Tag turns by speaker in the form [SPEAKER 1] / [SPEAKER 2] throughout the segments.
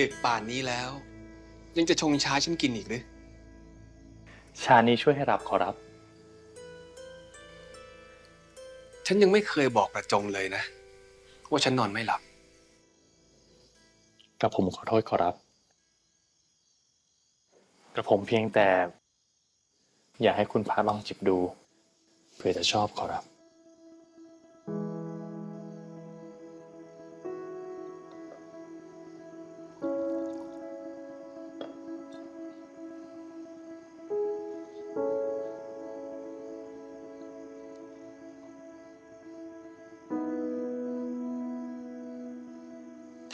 [SPEAKER 1] ดึกป่านนี้แล้ว ยังจะชงชาฉันกินอีกหรือ
[SPEAKER 2] ชานี้ช่วยให้รับขอรับ
[SPEAKER 1] ฉันยังไม่เคยบอกประจงเลยนะ ว่าฉันนอนไม่หลับ
[SPEAKER 2] กระผมขอโทษขอรับ กระผมเพียงแต่ อยากให้คุณพระลองจิบดู เพื่อจะชอบขอรับ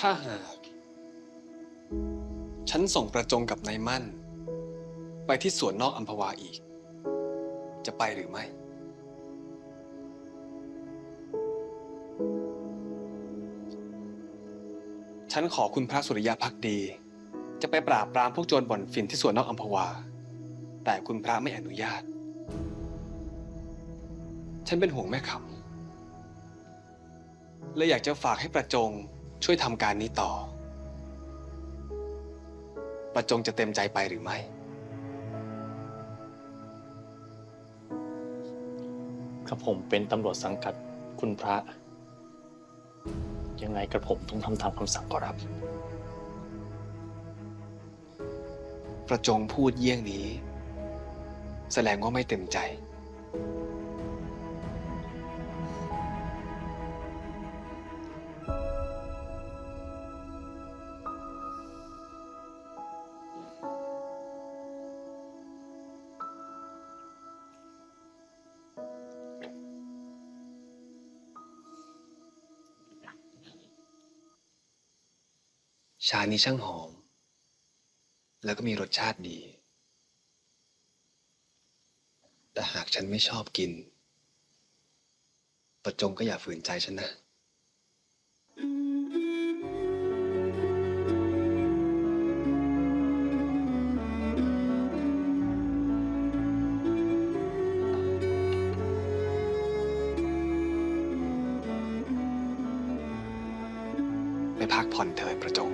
[SPEAKER 1] ถ้าหาก ฉันส่งประจงกับนายมั่น ไปที่สวนนอกอัมพวาอีก จะไปหรือไม่ฉันขอคุณพระสุริยะพักดี จะไปปราบปรามพวกโจรบ่อนฝิ่นที่สวนนอกอัมพวา แต่คุณพระไม่อนุญาต ฉันเป็นห่วงแม่คำเลยอยากจะฝากให้ประจง ช่วยทำการนี้ต่อ ประจงจะเต็มใจไปหรือไม่
[SPEAKER 2] กระผมเป็นตำรวจสังกัดคุณพระ ยังไงกระผมต้องทำตามคำสั่งขอรับ
[SPEAKER 1] ประจงพูดเยี่ยงนี้ แสดงว่าไม่เต็มใจ ชานี้ช่างหอม แล้วก็มีรสชาติดี แต่หากฉันไม่ชอบกิน ประจงก็อย่าฝืนใจฉันนะ ไปพักผ่อนเถิดประจง